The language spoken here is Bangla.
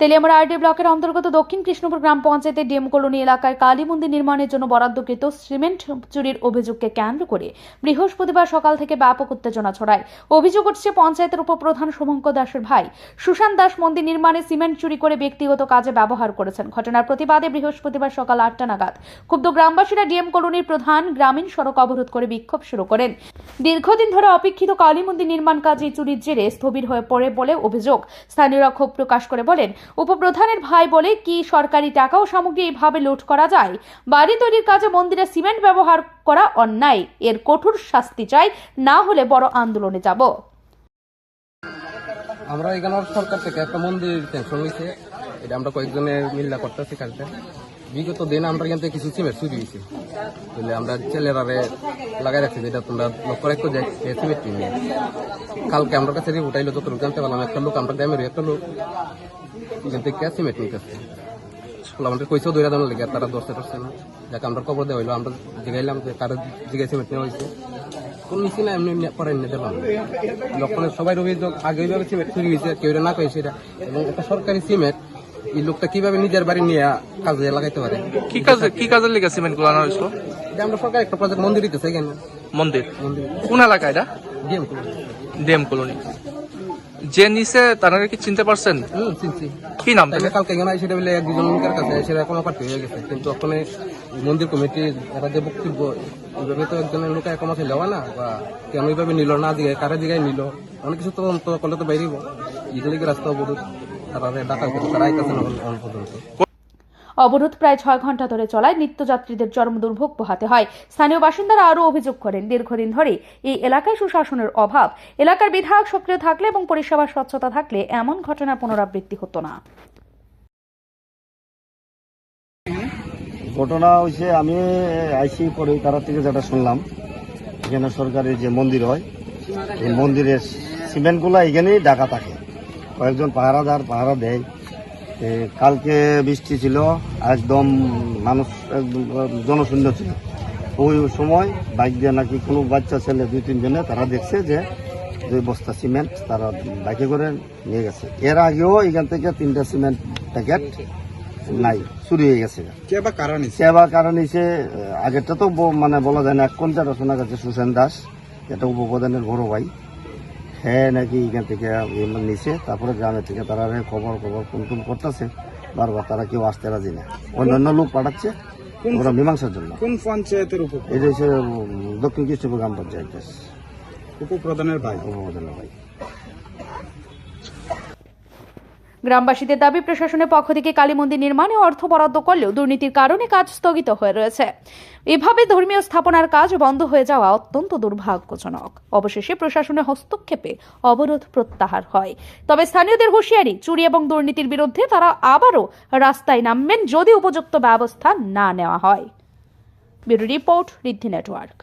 তেলিয়ামুড়া আরডি ব্লকের অন্তর্গত দক্ষিণ কৃষ্ণপুর গ্রাম পঞ্চায়েতের ডিএম কলোনি এলাকায় কালী মন্দির নির্মাণের জন্য বরাদ্দকৃত সিমেন্ট চুরির অভিযোগকে কেন্দ্র করে বৃহস্পতিবার সকাল থেকে ব্যাপক উত্তেজনা ছড়ায়। অভিযোগ উঠছে পঞ্চায়েতের উপপ্রধান শুভঙ্কর দাসের ভাই। সুশান্ত দাস মন্দির নির্মাণে সিমেন্ট চুরি করে ব্যক্তিগত কাজে ব্যবহার করেছেন। ঘটনার প্রতিবাদে বৃহস্পতিবার সকাল আটটা নাগাদ ক্ষুব্ধ গ্রামবাসীরা ডিএম কলোনির প্রধান গ্রামীণ সড়ক অবরোধ করে বিক্ষোভ শুরু করেন। দীর্ঘদিন ধরে অপেক্ষিত কালী মন্দির নির্মাণ কাজে চুরির জেরে স্থবির হয়ে পড়ে বলে অভিযোগ। স্থানীয়রা ক্ষোভ প্রকাশ করে বলেন উপপ্রধানের ভাই বলে, কি সরকারি টাকা ও সামগ্রী এইভাবে লুট করা যায়? বাড়ি তৈরির কাজে মন্দিরে সিমেন্ট ব্যবহার করা অন্যায়। এর কঠোর শাস্তি চাই, না হলে বড় আন্দোলনে যাব। আমরা এখানে সরকার থেকে একটা মন্দির ক্যান্সেল হয়েছে এটা আমরা কয়েকজনের মিল্লা করতেছি কাজটা। বিগত দিন আমরা থেকে কিছু সিমেন্ট চুরি হয়েছে। বলে আমরা ছেলেরারে লাগাই রাখছি, যেটা তোমরা লক্ষ্য রাখো যে সে সিমেন্ট নিয়ে কালকে আমার কাছে রিপোর্ট আইলো যত লোক জানতে পারলাম, একটা লোক আমরা গ্রামের একটা লোক এখান থেকে সিমেন্ট নিতেছে আমাদের কইসেও দৈরা দানো লেগে, তারা দশটা দশটা না। যাকে, আমরা খবর দেওয়া হইল, আমরা জিগাইলাম যে কারও জিগাই সিমেন্ট নেওয়া হয়েছে। কোন নিচে না, এমনি পরে নিয়ে দিলাম লক্ষণের সবাই অভিযোগ আগে ওইভাবে সিমেন্ট চুরি হয়েছে, কেউ না কয়েছে এটা। এবং একটা সরকারি সিমেন্ট এই লোকটা কীভাবে নিজের বাড়ি নিয়ে কাজে লাগাইতে পারে? কি কাজে কি কাজের লেগে সিমেন্টগুলো আনা হয়েছিল আমরা সরকার একটা প্রজেক্ট মন্দির দিতেছে এখানে। মন্দির? কোন এলাকা এটা? DM DM colony. যে নিচে তারা কি চিনতে পারছেন? কি নাম কালকে এখানে এসে বলে এক দুজন লোকের কাছে সেটা কোনো পার্টি হয়ে গেছে। কিন্তু ওখানে মন্দির কমিটি এরা যে বক্তব্য এইভাবে তো একজনের লোকে এক মাসে নেওয়া না বা কেন এইভাবে নিল না দিকে কারে দিকে নিল অনেক কিছু তদন্ত করলে তো বাইরেব ইতালিকে রাস্তা অবরোধ। তারা ডাকা তারা আইতেছে না এখন পর্যন্ত অবরোধ প্রায় ছয় ঘণ্টা ধরে চলায় নিত্যযাত্রীদের চরম দুর্ভোগ পোহাতে হয়। স্থানীয় বাসিন্দারা আরও অভিযোগ করেন দীর্ঘদিন ধরে এই এলাকায় সুশাসনের অভাব। এলাকার বিধায়ক সক্রিয় থাকলে এবং পরিষেবার স্বচ্ছতা থাকলে এমন ঘটনার পুনরাবৃত্তি হতো না। ঘটনা হয়েছে আমি আইসি পরে তারা থেকে যেটা শুনলাম এখানে সরকারের যে মন্দির হয় এই মন্দিরের সিমেন্টগুলো এখানেই ডাকা থাকে। কয়েকজন পাহারাদার পাহারা দেয়। কালকে বৃষ্টি ছিল একদম মানুষ একদম জনশূন্য ছিল। ওই সময় বাইক দিয়ে নাকি কোনো বাচ্চা ছেলে দুই তিনজনে তারা দেখছে যে দুই বস্তা সিমেন্ট তারা বাইকে করে নিয়ে গেছে। এর আগেও এখান থেকে তিনটা সিমেন্ট প্যাকেট নাই চুরি হয়ে গেছে। সেবা কারণ হিসে আগেরটা তো মানে বলা যায় না এক কোনটা শোনা গেছে সুসেন দাস এটা উপপ্রধানের বড় ভাই। হ্যাঁ নাকি এখান থেকে এমন নিছে তারপরে গ্রামের থেকে তারা খবর খবর কোন করতেছে। বারবার তারা কেউ আসতে রাজি না। অন্যান্য লোক পাঠাচ্ছে ওরা মীমাংসার জন্য। কোন পঞ্চায়েতের উপর এই যে হচ্ছে, দক্ষিণ কৃষ্ণপুর গ্রাম পঞ্চায়েত। উপপ্রধানের ভাই। উপপ্রধানের ভাই। গ্রামবাসীদের দাবি, প্রশাসনের পক্ষ থেকে কালী মন্দির নির্মাণে অর্থ বরাদ্দ করলেও দুর্নীতির কারণে কাজ স্থগিত হয়ে রয়েছে। এভাবে ধর্মীয় স্থাপনার কাজ বন্ধ হয়ে যাওয়া অত্যন্ত দুর্ভাগ্যজনক। অবশেষে প্রশাসনের হস্তক্ষেপে অবরোধ প্রত্যাহার হয়। তবে স্থানীয়দের হুঁশিয়ারি, চুরি এবং দুর্নীতির বিরুদ্ধে তারা আবারও রাস্তায় নামবেন যদি উপযুক্ত ব্যবস্থা না নেওয়া হয়। Bureau report, Riddhi network.